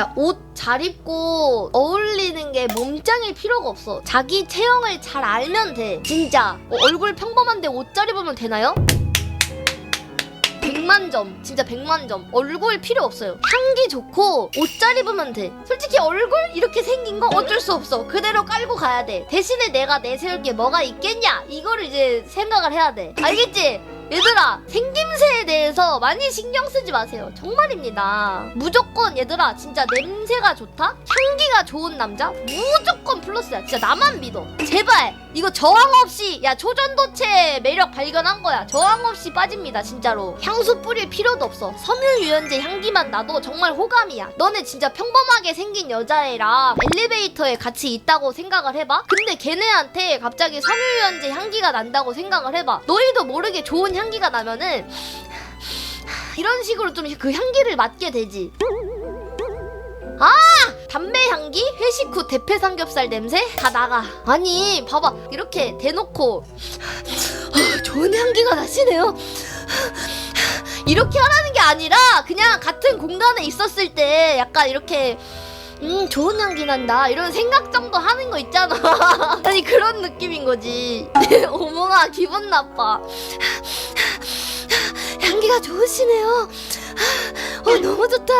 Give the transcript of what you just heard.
야, 옷잘 입고 어울리는 게 몸짱일 필요가 없어. 자기 체형을 잘 알면 돼. 진짜. 어, 얼굴 평범한데 옷 잘 입으면 되나요? 100만 점. 진짜 100만 점. 얼굴 필요 없어요. 향기 좋고 옷 잘 입으면 돼. 솔직히 얼굴 이렇게 생긴 거 어쩔 수 없어. 그대로 깔고 가야 돼. 대신에 내가 내세울 게 뭐가 있겠냐? 이거를 이제 생각을 해야 돼. 알겠지? 얘들아 생김새에 대해서 많이 신경 쓰지 마세요. 정말입니다. 무조건 얘들아 진짜 냄새가 좋다? 향기가 좋은 남자? 무조건 플러스야. 진짜 나만 믿어. 제발 이거 저항 없이 야 초전도체 매력 발견한 거야. 저항 없이 빠집니다 진짜로. 향수 뿌릴 필요도 없어. 섬유 유연제 향기만 나도 정말 호감이야. 너네 진짜 평범하게 생긴 여자애랑 엘리베이터에 같이 있다고 생각을 해봐. 근데 걔네한테 갑자기 섬유 유연제 향기가 난다고 생각을 해봐. 너희도 모르게 좋은 향 기가 나면은 이런 식으로 좀 그 향기를 맡게 되지 아! 담배 향기? 회식 후 대패 삼겹살 냄새? 다 나가. 아니, 봐봐. 이렇게 대놓고 아, 좋은 향기가 나시네요. 이렇게 하라는 게 아니라 그냥 같은 공간에 있었을 때 약간 이렇게 음 좋은 향기 난다 이런 생각 정도 하는 거 있잖아 아니 그런 느낌인 거지 어머나 기분 나빠 향기가 좋으시네요. 어 너무 좋다